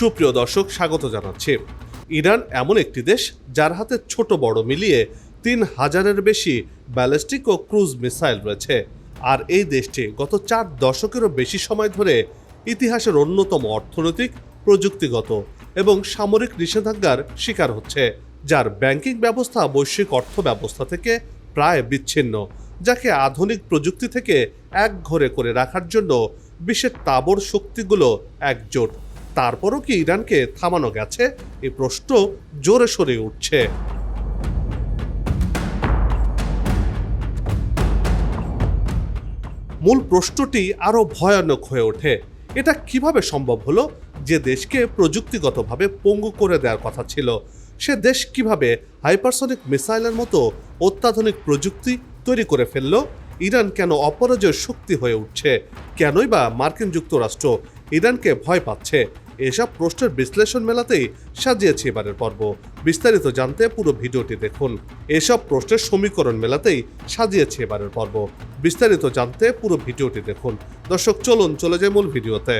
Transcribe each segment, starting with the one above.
সুপ্রিয় দর্শক, স্বাগত জানাচ্ছি। ইরান এমন একটি দেশ যার হাতে ছোট বড় মিলিয়ে তিন হাজারের বেশি ব্যালিস্টিক ও ক্রুজ মিসাইল রয়েছে। আর এই দেশটি গত চার দশকেরও বেশি সময় ধরে ইতিহাসের অন্যতম অর্থনৈতিক, প্রযুক্তিগত এবং সামরিক নিষেধাজ্ঞার শিকার হচ্ছে, যার ব্যাংকিং ব্যবস্থা বৈশ্বিক অর্থ ব্যবস্থা থেকে প্রায় বিচ্ছিন্ন, যাকে আধুনিক প্রযুক্তি থেকে এক ঘরে করে রাখার জন্য বিশ্বের তাবর শক্তিগুলো একজোট তারপরও কি ইরানকে থামানো গেছে? এই প্রশ্ন জোরে সরে উঠছে। মূল প্রশ্নটি আরও ভয়ানক হয়ে ওঠে। এটা কীভাবে সম্ভব হলো যে দেশকে প্রযুক্তিগতভাবে পঙ্গু করে দেওয়ার কথা ছিল? সে দেশ কীভাবে হাইপারসনিক মিসাইলের মতো অত্যাধুনিক প্রযুক্তি তৈরি করে ফেলল? ইরান কেন অপরাজয় শক্তি হয়ে উঠছে? কেনই বা মার্কিন যুক্তরাষ্ট্র ইরানকে ভয় পাচ্ছে? এসব প্রশ্নের বিশ্লেষণ মেলাতেই সাজিয়েছে এবারের পর্ব। বিস্তারিত জানতে পুরো ভিডিওটি দেখুন। এসব প্রশ্নের সমীকরণ মেলাতেই সাজিয়েছে এবারের পর্ব। বিস্তারিত জানতে পুরো ভিডিওটি দেখুন। দর্শক, চলুন, চলে যায় মূল ভিডিওতে।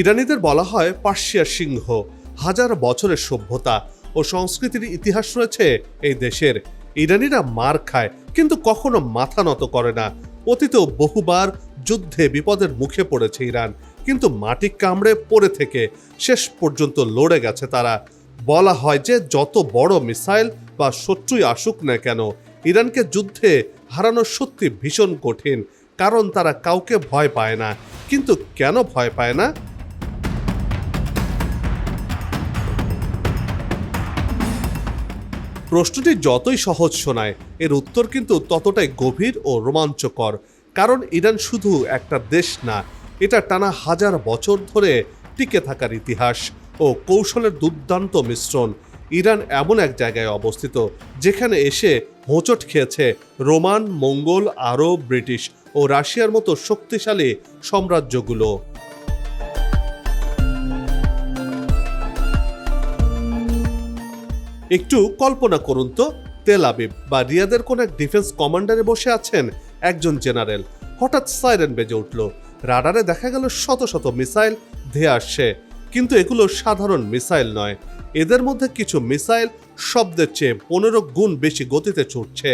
ইরানিদের বলা হয় পার্সিয়ার সিংহ। হাজার বছরের সভ্যতা। ও সংস্কৃতির ইতিহাস রয়েছে এই দেশের। ইরানিরা মার খায়, কিন্তু কখনো মাথা নত করে না। অতীতেও বহুবার যুদ্ধে বিপদের মুখে পড়েছে ইরান, কিন্তু মাটি কামড়ে পড়ে থেকে শেষ পর্যন্ত লড়ে গেছে তারা। বলা হয় যে যত বড় মিসাইল বা শত্রুই আসুক না কেন, ইরানকে যুদ্ধে হারানো সত্যি ভীষণ কঠিন, কারণ তারা কাউকে ভয় পায় না। কিন্তু কেন ভয় পায় না? প্রশ্নটি যতই সহজ শোনায়, এর উত্তর কিন্তু ততটাই গভীর ও রোমাঞ্চকর। কারণ ইরান শুধু একটা দেশ না, এটা টানা হাজার বছর ধরে টিকে থাকার ইতিহাস ও কৌশলের দুর্দান্ত মিশ্রণ। ইরান এমন এক জায়গায় অবস্থিত, যেখানে এসে হোঁচট খেয়েছে রোমান, মঙ্গল, আরব, ব্রিটিশ ও রাশিয়ার মতো শক্তিশালী সাম্রাজ্যগুলো। একটু কল্পনা করুন তো, তেল আবিব বা রিয়াদের কোন এক ডিফেন্স কমান্ডারে বসে আছেন একজন জেনারেল হঠাৎ সাইরেন বেজে উঠল। রাডারে দেখা গেল শত শত মিসাইল ধেয়ে আসছে। কিন্তু এগুলো সাধারণ মিসাইল নয়। এদের মধ্যে কিছু মিসাইল শব্দের চেয়ে পনেরো গুণ বেশি গতিতে ছুটছে।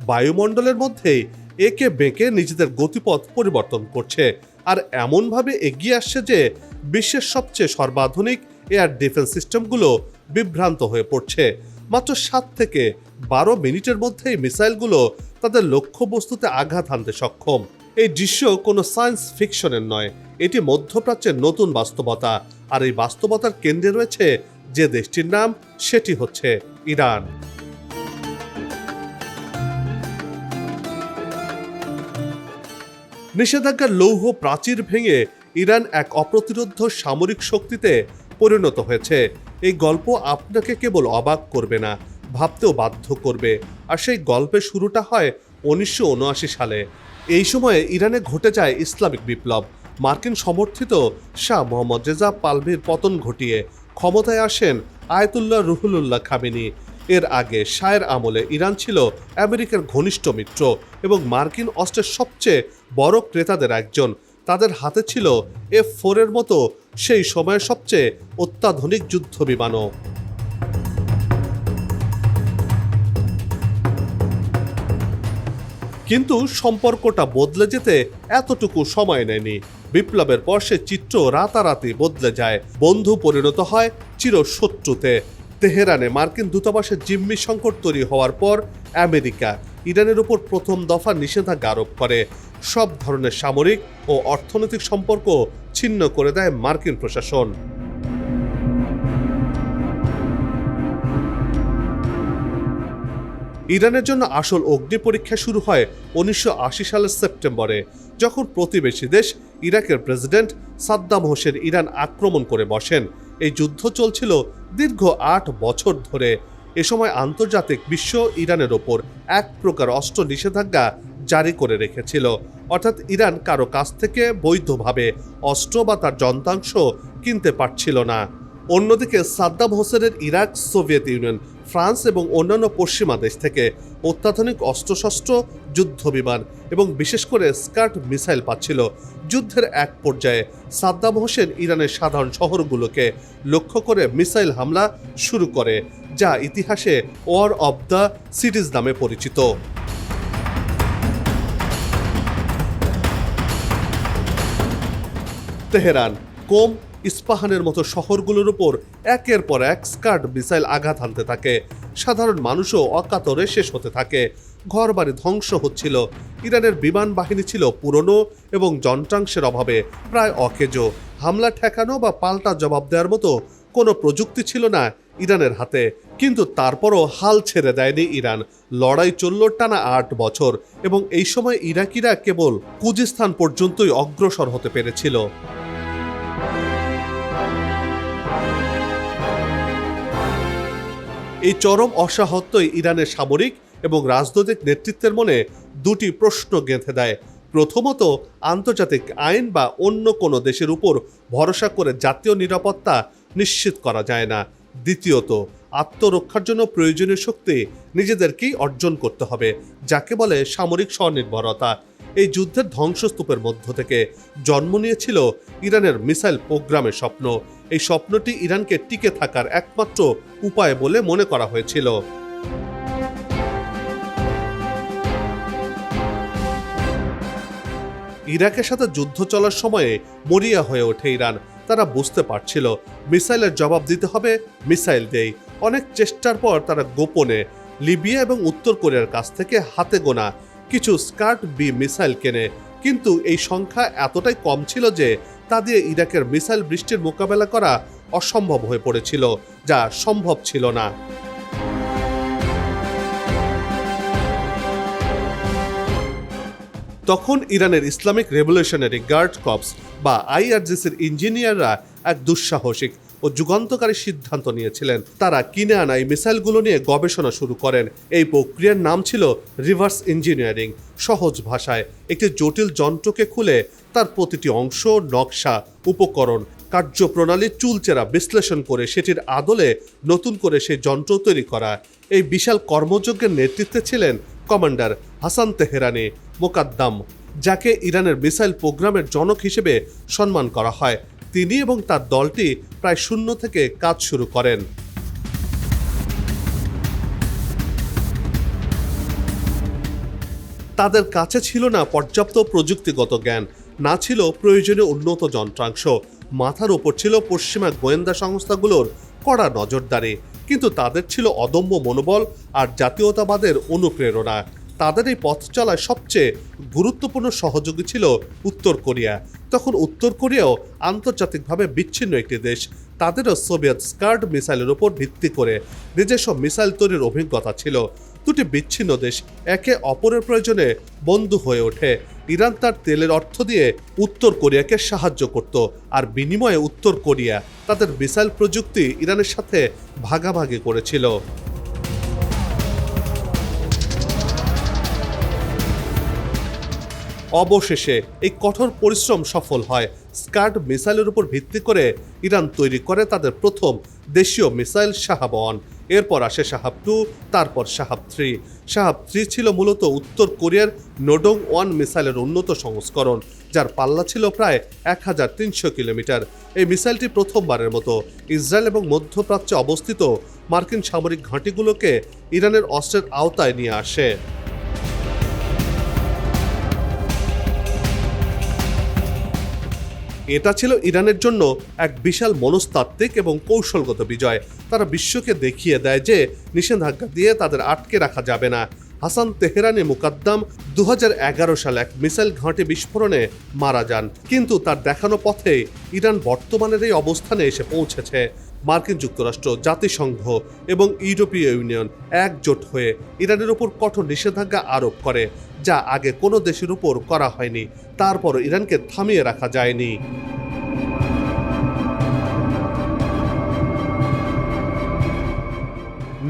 বায়ুমণ্ডলের মধ্যেই একে বেঁকে নিজেদের গতিপথ পরিবর্তন করছে। আর এমনভাবে এগিয়ে আসছে যে বিশ্বের সবচেয়ে সর্বাধুনিক এয়ার ডিফেন্স সিস্টেমগুলো বিভ্রান্ত হয়ে পড়ছে। মাত্র সাত থেকে বারো মিনিটের মধ্যেই মিসাইলগুলো তাদের লক্ষ্যবস্তুতে আঘাত হানতে সক্ষম। এই দৃশ্য কোনো সায়েন্স ফিকশনের নয়, এটি মধ্যপ্রাচ্যের নতুন বাস্তবতা। আর এই বাস্তবতার কেন্দ্রে রয়েছে যে দেশটির নাম, সেটি হচ্ছে ইরান। নিষেধাজ্ঞার লৌহ প্রাচীর ভেঙে ইরান এক অপ্রতিরোধ সামরিক শক্তিতে পরিণত হয়েছে। এই গল্প আপনাকে কেবল অবাক করবে না, ভাবতেও বাধ্য করবে। আর সেই গল্পের শুরুটা হয় উনিশশো উনআশি সালে। এই সময়ে ইরানে ঘটে যায় ইসলামিক বিপ্লব। মার্কিন সমর্থিত শাহ মোহাম্মদ রেজা পালভির পতন ঘটিয়ে ক্ষমতায় আসেন আয়তুল্লাহ রুহুলুল্লাহ খামেনি। এর আগে শায়ের আমলে ইরান ছিল আমেরিকার ঘনিষ্ঠ মিত্র এবং মার্কিন অস্ত্রের সবচেয়ে বড় ক্রেতাদের একজন। তাদের হাতে ছিল এফ ফোরের মতো সেই সময়ের সবচেয়ে অত্যাধুনিক যুদ্ধ বিমানও। কিন্তু সম্পর্কটা বদলে যেতে এতটুকু সময় নেয়নি। বিপ্লবের পর সে চিত্র রাতারাতি বদলে যায়। বন্ধু পরিণত হয় চিরশত্রুতে। তেহরানে মার্কিন দূতাবাসের জিম্মি সংকট তৈরি হওয়ার পর আমেরিকা ইরানের উপর প্রথম দফা নিষেধাজ্ঞা আরোপ করে। সব ধরনের সামরিক ও অর্থনৈতিক সম্পর্ক ছিন্ন করে দেয় মার্কিন প্রশাসন। ইরানের জন্য আসল অগ্নি পরীক্ষা শুরু হয় উনিশশো আশি সালের সেপ্টেম্বরে, যখন প্রতিবেশী দেশ ইরাকের প্রেসিডেন্ট সাদ্দাম হোসেন ইরান আক্রমণ করে বসেন। এই যুদ্ধ চলছিল দীর্ঘ আট বছর ধরে। এ সময় আন্তর্জাতিক বিশ্ব ইরানের ওপর এক প্রকার অস্ত্র নিষেধাজ্ঞা জারি করে রেখেছিল। অর্থাৎ ইরান কারও কাছ থেকে বৈধভাবে অস্ত্র বা তার যন্ত্রাংশ কিনতে পারছিল না। অন্যদিকে সাদ্দাম হোসেনের ইরাক, সোভিয়েত ইউনিয়ন, ফ্রান্স এবং অন্যান্য পশ্চিমা দেশ থেকে অত্যাধুনিক অস্ত্রশস্ত্র, যুদ্ধ বিমান এবং বিশেষ করে স্কার্ট মিসাইল পাচ্ছিল। যুদ্ধের এক পর্যায়ে সাদ্দাম হোসেন ইরানের সাধারণ শহরগুলোকে লক্ষ্য করে মিসাইল হামলা শুরু করে। যা ইতিহাসে ওয়ার অব দ্য সিটিজ নামে পরিচিত। তেহরান, কোম ইস্পাহানের মতো শহরগুলোর উপর একের পর এক স্কার্ড মিসাইল আঘাত হানতে থাকে। সাধারণ মানুষও অকাতরে শেষ হতে থাকে। ঘরবাড়ি ধ্বংস হচ্ছিল। ইরানের বিমান বাহিনী ছিল পুরনো এবং যন্ত্রাংশের অভাবে প্রায় অকেজো। হামলা ঠেকানো বা পাল্টা জবাব দেওয়ার মতো কোনো প্রযুক্তি ছিল না। ইরানের হাতে। কিন্তু তারপরও হাল ছেড়ে দেয়নি ইরান। লড়াই চলল টানা আট বছর এবং এই সময় ইরাকিরা কেবল কুজিস্তান পর্যন্তই অগ্রসর হতে পেরেছিল। এই চরম অসাহত্যই ইরানের সামরিক এবং রাজনৈতিক নেতৃত্বের মনে দুটি প্রশ্ন গেঁথে দেয়। প্রথমত, আন্তর্জাতিক আইন বা অন্য কোনো দেশের উপর ভরসা করে জাতীয় নিরাপত্তা নিশ্চিত করা যায় না। দ্বিতীয়ত, আত্মরক্ষার জন্য প্রয়োজনীয় শক্তি নিজেদেরকেই অর্জন করতে হবে, যাকে বলে সামরিক স্বনির্ভরতা। এই যুদ্ধের ধ্বংসস্তূপের মধ্য থেকে জন্ম নিয়েছিল ইরানের মিসাইল প্রোগ্রামের স্বপ্ন। এই স্বপ্নটি ইরানকে টিকে থাকার একমাত্র উপায় বলে মনে করা হয়েছিল। ইরাকের সাথে যুদ্ধ চলার সময়ে মরিয়া হয়ে ওঠে ইরান। তারা বুঝতে পারছিল মিসাইলের জবাব দিতে হবে মিসাইল দেই। অনেক চেষ্টার পর তারা গোপনে লিবিয়া এবং উত্তর কোরিয়ার কাছ থেকে হাতে গোনা কিছু স্কার্ট বি মিসাইল কেনে। কিন্তু এই সংখ্যা এতটাই কম ছিল যে তা দিয়ে ইরাকের মিসাইল বৃষ্টির মোকাবেলা করা অসম্ভব হয়ে পড়েছিল, যা সম্ভব ছিল না। তখন ইরানের ইসলামিক রেভলিউশনারি গার্ড কপস বা আইআরজিসির ইঞ্জিনিয়াররা এক দুঃসাহসিক ও যুগান্তকারী সিদ্ধান্ত নিয়েছিলেন। তারা কিনে আনা এই মিসাইলগুলো নিয়ে গবেষণা শুরু করেন। এই প্রক্রিয়ার নাম ছিল রিভার্স ইঞ্জিনিয়ারিং। সহজ ভাষায় একটি জটিল যন্ত্রকে খুলে তার প্রতিটি অংশ, নকশা, উপকরণ, কার্যপ্রণালী, চুলচেরা বিশ্লেষণ করে সেটির আদলে নতুন করে সেই যন্ত্র তৈরি করা। এই বিশাল কর্মযজ্ঞের নেতৃত্বে ছিলেন কমান্ডার হাসান তেহরানি মোকাদ্দাম, যাকে ইরানের মিসাইল প্রোগ্রামের জনক হিসেবে সম্মান করা হয়। তিনি এবং তার দলটি প্রায় শূন্য থেকে কাজ শুরু করেন। তাদের কাছে ছিল না পর্যাপ্ত প্রযুক্তিগত জ্ঞান, না ছিল প্রয়োজনীয় উন্নত যন্ত্রাংশ। মাথার ওপর ছিল পশ্চিমা গোয়েন্দা সংস্থাগুলোর কড়া নজরদারি। কিন্তু তাদের ছিল অদম্য মনোবল আর জাতীয়তাবাদের অনুপ্রেরণা। তাদের এই পথ চলায় সবচেয়ে গুরুত্বপূর্ণ সহযোগী ছিল উত্তর কোরিয়া। তখন উত্তর কোরিয়াও আন্তর্জাতিকভাবে বিচ্ছিন্ন একটি দেশ। তাদেরও সোভিয়েত স্কার্ড মিসাইলের উপর ভিত্তি করে নিজস্ব মিসাইল তৈরির অভিজ্ঞতা ছিল। দুটি বিচ্ছিন্ন দেশ একে অপরের প্রয়োজনে বন্ধু হয়ে ওঠে। ইরান তার তেলের অর্থ দিয়ে উত্তর কোরিয়াকে সাহায্য করত আর বিনিময়ে উত্তর কোরিয়া তাদের মিসাইল প্রযুক্তি ইরানের সাথে ভাগাভাগি করেছিল। অবশেষে এই কঠোর পরিশ্রম সফল হয়। স্কার্ড মিসাইলের উপর ভিত্তি করে ইরান তৈরি করে তাদের প্রথম দেশীয় মিসাইল শাহাব ওয়ান এরপর আসে সাহাব টু, তারপর সাহাব থ্রি। সাহাব থ্রি ছিল মূলত উত্তর কোরিয়ার নোডং ওয়ান মিসাইলের উন্নত সংস্করণ, যার পাল্লা ছিল প্রায় এক হাজার তিনশো কিলোমিটার। এই মিসাইলটি প্রথমবারের মতো ইসরায়েল এবং মধ্যপ্রাচ্যে অবস্থিত মার্কিন সামরিক ঘাঁটিগুলোকে ইরানের অস্ত্রের আওতায় নিয়ে আসে। এটা ছিল ইরানের জন্য এক বিশাল মনস্তাত্ত্বিক এবং কৌশলগত বিজয়। তারা বিশ্বকে দেখিয়ে দেয় যে নিষেধাজ্ঞা দিয়ে তাদের আটকে রাখা যাবে না। হাসান তেহরানি মুকাদ্দাম দু হাজার সালে এক মিসাইল ঘাঁটি বিস্ফোরণে মারা যান। কিন্তু তার দেখানো পথে ইরান বর্তমানের এই অবস্থানে এসে পৌঁছেছে। মার্কিন যুক্তরাষ্ট্র, জাতিসংঘ এবং ইউরোপীয় ইউনিয়ন একজোট হয়ে ইরানের উপর কঠোর নিষেধাজ্ঞা আরোপ করে। যা আগে কোনো দেশের উপর করা হয়নি। তারপর ইরানকে থামিয়ে রাখা যায়নি।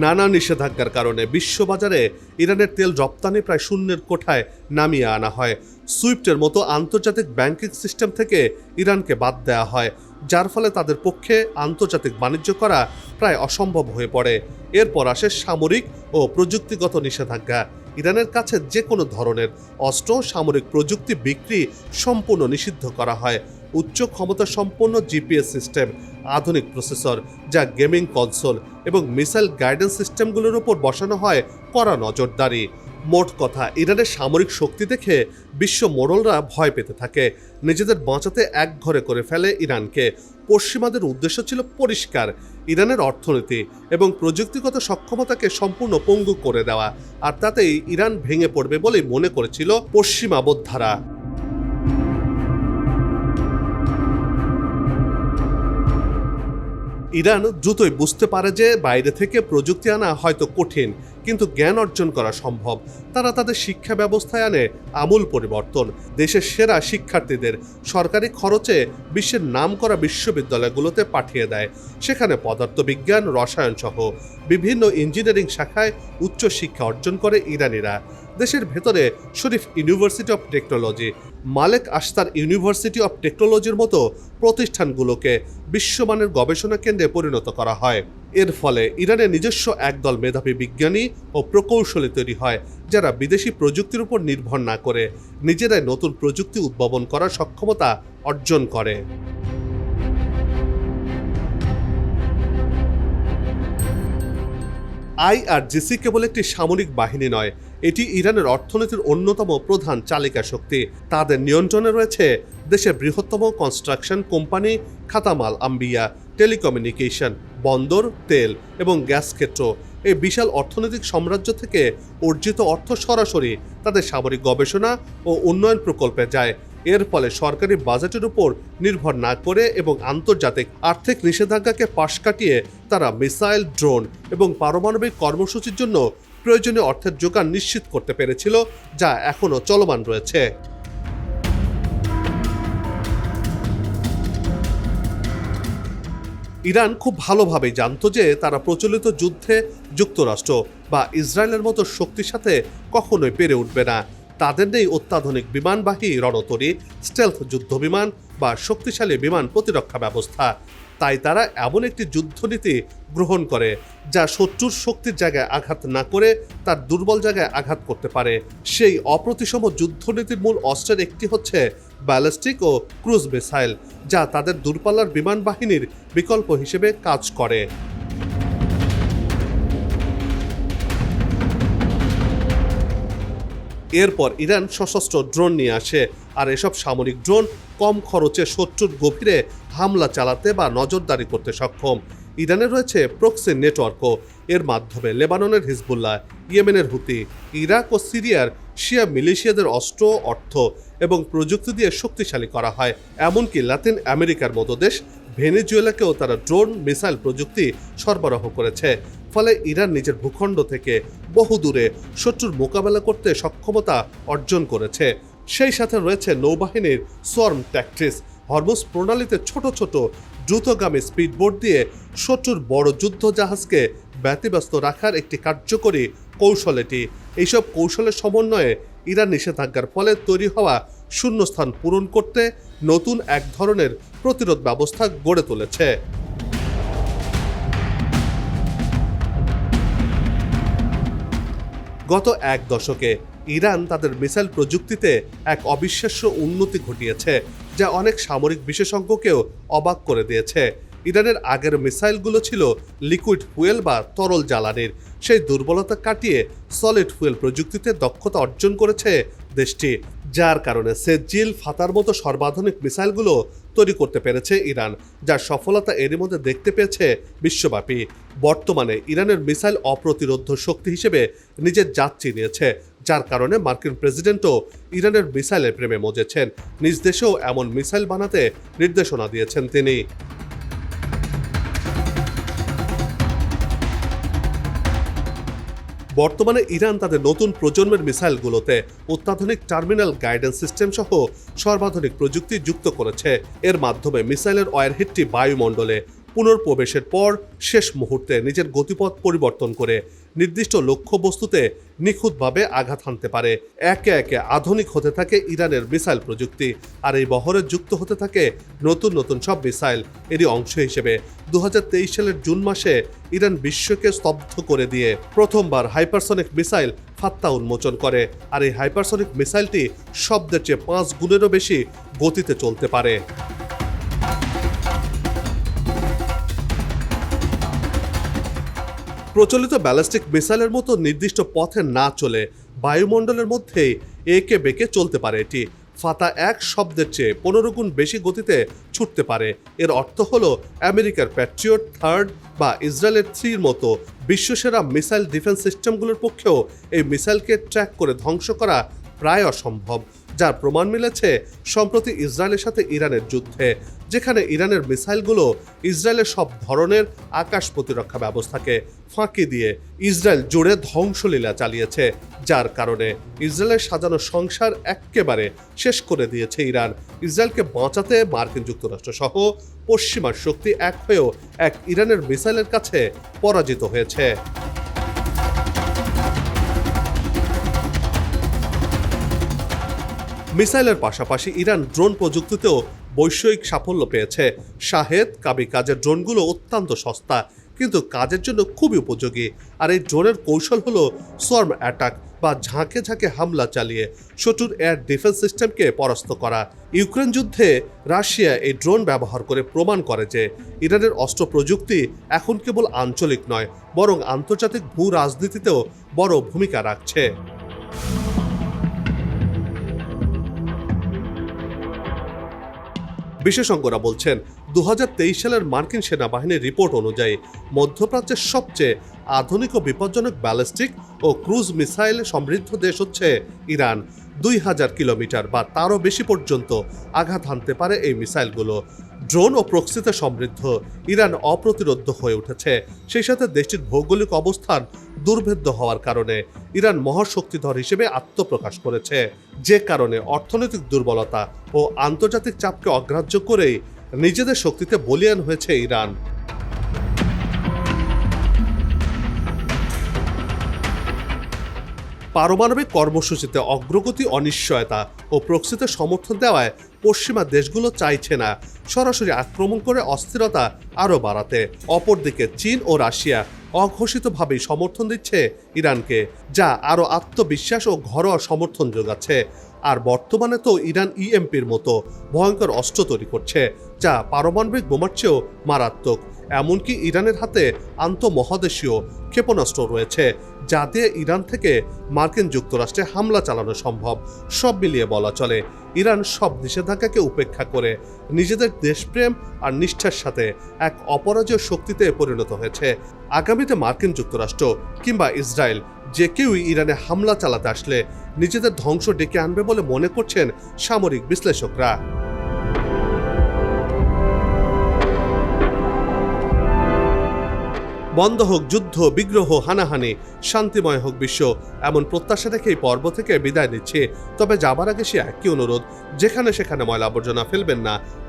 নানা নিষেধাজ্ঞার কারণে বিশ্ববাজারে ইরানের তেল রপ্তানি প্রায় শূন্যের কোঠায় নামিয়ে আনা হয়। সুইফটের মতো আন্তর্জাতিক ব্যাংকিং সিস্টেম থেকে ইরানকে বাদ দেওয়া হয়। যার ফলে তাদের পক্ষে আন্তর্জাতিক বাণিজ্য করা প্রায় অসম্ভব হয়ে পড়ে। এরপর আসে সামরিক ও প্রযুক্তিগত নিষেধাজ্ঞা। ইরানের কাছে যে কোনো ধরনের অস্ত্র, সামরিক প্রযুক্তি বিক্রি সম্পূর্ণ নিষিদ্ধ করা হয়। উচ্চ ক্ষমতা সম্পন্ন জিপিএস সিস্টেম, আধুনিক প্রসেসর যা গেমিং কনসোল এবং মিসাইল গাইডেন্স সিস্টেমগুলোর উপর বসানো হয় কড়া নজরদারি। মোট কথা, ইরানের সামরিক শক্তি দেখে বিশ্ব মোড়লরা ভয় পেতে থাকে। নিজেদের বাঁচাতে এক ঘরে করে ফেলে ইরানকে। পশ্চিমাদের উদ্দেশ্য ছিল পরিষ্কার, ইরানের অর্থনীতি এবং প্রযুক্তিগত সক্ষমতাকে সম্পূর্ণ পঙ্গু করে দেওয়া। আর তাতেই ইরান ভেঙে পড়বে বলেই মনে করেছিল পশ্চিমা বোদ্ধারা ইরান দ্রুতই বুঝতে পারে যে বাইরে থেকে প্রযুক্তি আনা হয়তো কঠিন, কিন্তু জ্ঞান অর্জন করা সম্ভব। তারা তাদের শিক্ষা ব্যবস্থায় আনে আমূল পরিবর্তন। দেশের সেরা শিক্ষার্থীদের সরকারি খরচে বিশ্বের নামকরা বিশ্ববিদ্যালয়গুলোতে পাঠিয়ে দেয়। সেখানে পদার্থবিজ্ঞান রসায়ন সহ বিভিন্ন ইঞ্জিনিয়ারিং শাখায় উচ্চ শিক্ষা অর্জন করে ইরানিরা। দেশের ভেতরে Sharif university of technology Malek Ashtar university of টেকনোলজির মতো প্রতিষ্ঠানগুলোকে বিশ্বমানের গবেষণা কেন্দ্রে পরিণত করা হয়। এর ফলে ইরানের নিজস্ব একদল মেধাবী বিজ্ঞানী ও প্রকৌশলী তৈরি হয়, যারা বিদেশি প্রযুক্তির উপর নির্ভর না করে নিজেরাই নতুন প্রযুক্তি উদ্ভাবন করার সক্ষমতা অর্জন করে। আইআরজিসি কেবল একটি সামরিক বাহিনী নয় এটি ইরানের অর্থনীতির অন্যতম প্রধান চালিকা শক্তি। তাদের নিয়ন্ত্রণে রয়েছে দেশের বৃহত্তম কনস্ট্রাকশন কোম্পানি খাতামাল আম্বিয়া টেলিকমিউনিকেশন বন্দর, তেল এবং গ্যাস ক্ষেত্র। এই বিশাল অর্থনৈতিক সাম্রাজ্য থেকে অর্জিত অর্থ সরাসরি তাদের সামরিক গবেষণা ও উন্নয়ন প্রকল্পে যায়। এর ফলে সরকারি বাজেটের উপর নির্ভর না করে এবং আন্তর্জাতিক আর্থিক নিষেধাজ্ঞাকে পাশ কাটিয়ে তারা মিসাইল, ড্রোন এবং পারমাণবিক কর্মসূচির জন্য প্রয়োজনীয় অর্থের যোগান নিশ্চিত করতে পেরেছিল, যা এখনও চলমান রয়েছে। ইরান খুব ভালোভাবেই জানতো যে তারা প্রচলিত যুদ্ধে যুক্তরাষ্ট্র বা ইসরায়েলের মতো শক্তির সাথে কখনোই পেরে উঠবে না। তাদের নেই অত্যাধুনিক বিমানবাহী রণতরী স্টেলথ যুদ্ধ বিমান বা শক্তিশালী বিমান প্রতিরক্ষা ব্যবস্থা। তাই তারা এমন একটি যুদ্ধনীতি গ্রহণ করে যা শত্রুর শক্তির জায়গায় আঘাত না করে তার দুর্বল জায়গায় আঘাত করতে পারে। সেই অপ্রতিসম যুদ্ধনীতির মূল অস্ত্রের একটি হচ্ছে ব্যালিস্টিক ও ক্রুজ মিসাইল, যা তাদের দূরপাল্লার বিমান বাহিনীর বিকল্প হিসেবে কাজ করে। এরপর ইরান সশস্ত্র ড্রোন নিয়ে আসে, আর এসব সামরিক ড্রোন কম খরচে শত্রুর গভীরে হামলা চালাতে বা নজরদারি করতে সক্ষম। ইরানে রয়েছে প্রক্সি নেটওয়ার্কও। এর মাধ্যমে লেবাননের হিজবুল্লাহ, ইয়েমেনের হুতি, ইরাক ও সিরিয়ার শিয়া মিলিশিয়াদের অস্ত্র, অর্থ এবং প্রযুক্তি দিয়ে শক্তিশালী করা হয়। এমনকি লাতিন আমেরিকার মতো দেশ, ভেনেজুয়েলাকেও তারা ড্রোন, মিসাইল প্রযুক্তি সরবরাহ করেছে। ফলে ইরান নিজের ভূখণ্ড থেকে বহু দূরে শত্রুর মোকাবেলা করতে সক্ষমতা অর্জন করেছে। সেই সাথে রয়েছে নৌবাহিনীর সোয়ার্ম ট্যাকটিস হরমুজ প্রণালীতে ছোট ছোট দ্রুতগামী স্পিডবোট দিয়ে শত্রুর বড় যুদ্ধ জাহাজকে ব্যতিব্যস্ত রাখার একটি কার্যকরী কৌশল এটি। এইসব কৌশলের সমন্বয়ে ইরান নিষেধাজ্ঞার ফলে তৈরি হওয়া শূন্যস্থান পূরণ করতে নতুন এক ধরনের প্রতিরোধ ব্যবস্থা গড়ে তুলেছে। গত এক দশকে ইরান তাদের মিসাইল প্রযুক্তিতে এক অবিশ্বাস্য উন্নতি ঘটিয়েছে, যা অনেক সামরিক বিশেষজ্ঞকেও অবাক করে দিয়েছে। ইরানের আগের মিসাইলগুলো ছিল লিকুইড ফুয়েল বা তরল জ্বালানির। সেই দুর্বলতা কাটিয়ে সলিড ফুয়েল প্রযুক্তিতে দক্ষতা অর্জন করেছে দেশটি। যার কারণে সেজিল ফাতার মতো সর্বাধুনিক মিসাইলগুলো তৈরি করতে পেরেছে ইরান, যার সফলতা এরই মধ্যে দেখতে পেয়েছে বিশ্বব্যাপী। বর্তমানে ইরানের মিসাইল অপ্রতিরোধ শক্তি হিসেবে নিজের জাত চিনিয়েছে যার কারণে মার্কিন প্রেসিডেন্টও ইরানের মিসাইলের প্রেমে মজেছেন। নিজ দেশেও এমন মিসাইল বানাতে নির্দেশনা দিয়েছেন তিনি। বর্তমানে ইরান তাদের নতুন প্রজন্মের মিসাইলগুলোতে অত্যাধুনিক টার্মিনাল গাইডেন্স সিস্টেম সহ সর্বাধুনিক প্রযুক্তি যুক্ত করেছে। এর মাধ্যমে মিসাইলের ওয়ারহেডটি বায়ুমণ্ডলে পুনর্প্রবেশের পর শেষ মুহূর্তে নিজের গতিপথ পরিবর্তন করে নির্দিষ্ট লক্ষ্যবস্তুতে নিখুঁতভাবে আঘাত হানতে পারে। একে একে আধুনিক হতে থাকে ইরানের মিসাইল প্রযুক্তি, আর এই বহরে যুক্ত হতে থাকে নতুন নতুন সব মিসাইল এরই অংশ হিসেবে। দু হাজার তেইশ সালের জুন মাসে ইরান বিশ্বকে স্তব্ধ করে দিয়ে প্রথমবার হাইপারসনিক মিসাইল ফাত্তা উন্মোচন করে, আর এই হাইপারসনিক মিসাইলটি শব্দের চেয়ে পাঁচ গুণেরও বেশি গতিতে চলতে পারে। প্রচলিত ব্যালিস্টিক মিসাইলের মতো নির্দিষ্ট পথে না চলে বায়ুমণ্ডলের মধ্যেই একে বেঁকে চলতে পারে। এটি ফাতা এক শব্দের চেয়ে পনেরো গুণ বেশি গতিতে ছুটতে পারে। এর অর্থ হলো আমেরিকার প্যাট্রিয়ট, থার্ড বা ইসরায়েলের থ্রির মতো বিশ্বসেরা মিসাইল ডিফেন্স সিস্টেমগুলোর পক্ষেও এই মিসাইলকে ট্র্যাক করে ধ্বংস করা প্রায় অসম্ভব। যার প্রমাণ মিলেছে সম্প্রতি ইসরায়েলের সাথে ইরানের যুদ্ধে, যেখানে ইরানের মিসাইলগুলো ইসরায়েলের সব ধরনের আকাশ প্রতিরক্ষা ব্যবস্থাকে ফাঁকি দিয়ে ইসরায়েল জুড়ে ধ্বংসলীলা চালিয়েছে, যার কারণে ইসরায়েলের সাজানো সংসার এক্কেবারে শেষ করে দিয়েছে ইরান। ইসরায়েলকে বাঁচাতে মার্কিন যুক্তরাষ্ট্র সহ পশ্চিমার শক্তি এক হয়েও এক ইরানের মিসাইলের কাছে পরাজিত হয়েছে। মিসাইলের পাশাপাশি ইরান ড্রোন প্রযুক্তিতেও বৈষয়িক সাফল্য পেয়েছে। শাহেদ কাবি কাজের ড্রোনগুলো অত্যন্ত সস্তা, কিন্তু কাজের জন্য খুবই উপযোগী। আর এই ড্রোনের কৌশল হলো সোয়ার্ম অ্যাটাক বা ঝাঁকে ঝাঁকে হামলা চালিয়ে শত্রুর এয়ার ডিফেন্স সিস্টেমকে পরাস্ত করা। ইউক্রেন যুদ্ধে রাশিয়া এই ড্রোন ব্যবহার করে প্রমাণ করে যে ইরানের অস্ত্র প্রযুক্তি এখন কেবল আঞ্চলিক নয়, বরং আন্তর্জাতিক ভূ রাজনীতিতেও বড় ভূমিকা রাখছে। বিশেষজ্ঞরা বলছেন দু হাজার তেইশ সালের মার্কিন সেনাবাহিনীর রিপোর্ট অনুযায়ী মধ্যপ্রাচ্যের সবচেয়ে আধুনিক ও বিপজ্জনক ব্যালিস্টিক ও ক্রুজ মিসাইল সমৃদ্ধ দেশ হচ্ছে ইরান। দুই হাজার কিলোমিটার বা তারও বেশি পর্যন্ত আঘাত হানতে পারে এই মিসাইলগুলো। ড্রোন ও প্রক্সিতে সমৃদ্ধ। ইরান অপ্রতিরোধ্য হয়ে উঠেছে। সেই সাথে দেশটির ভৌগোলিক অবস্থান দুর্ভেদ্য হওয়ার কারণে ইরান মহাশক্তিধর হিসেবে আত্মপ্রকাশ করেছে। যে কারণে অর্থনৈতিক দুর্বলতা ও আন্তর্জাতিক চাপকে অগ্রাহ্য করেই নিজেদের শক্তিতে বলিয়ান হয়েছে ইরান। পারমাণবিক কর্মসূচিতে অগ্রগতি, অনিশ্চয়তা ও প্রক্সিতে সমর্থন দেওয়ায় পশ্চিমা দেশগুলো চাইছে না। সরাসরি আক্রমণ করে অস্থিরতা আরও বাড়াতে। অপরদিকে চীন ও রাশিয়া অঘোষিতভাবেই সমর্থন দিচ্ছে ইরানকে, যা আরও আত্মবিশ্বাস ও ঘরোয়া সমর্থন যোগাচ্ছে। আর বর্তমানে তো ইরান ইএমপির মতো ভয়ঙ্কর অস্ত্র তৈরি করছে, যা পারমাণবিক বোমার চেয়েও মারাত্মক। এমনকি ইরানের হাতে আন্তঃমহাদেশীয় ক্ষেপণাস্ত্র রয়েছে। যা দিয়ে ইরান থেকে মার্কিন যুক্তরাষ্ট্রে হামলা চালানো সম্ভব। সব মিলিয়ে বলা চলে, ইরান সব নিষেধাজ্ঞাকে উপেক্ষা করে নিজেদের দেশপ্রেম আর নিষ্ঠার সাথে এক অপরাজয় শক্তিতে পরিণত হয়েছে। আগামীতে মার্কিন যুক্তরাষ্ট্র কিংবা ইসরায়েল যে কেউই ইরানে হামলা চালাতে আসলে নিজেদের ধ্বংস ডেকে আনবে বলে মনে করছেন সামরিক বিশ্লেষকরা। বন্ধ হোক, যুদ্ধ, বিগ্রহ, হানাহানি, শান্তিময় হোক বিশ্ব, এমন প্রত্যাশা রেখে এই পর্ব থেকে বিদায় নিচ্ছে। তবে যাবার আগে সে একই অনুরোধ, যেখানে সেখানে ময়লা আবর্জনা ফেলবেন না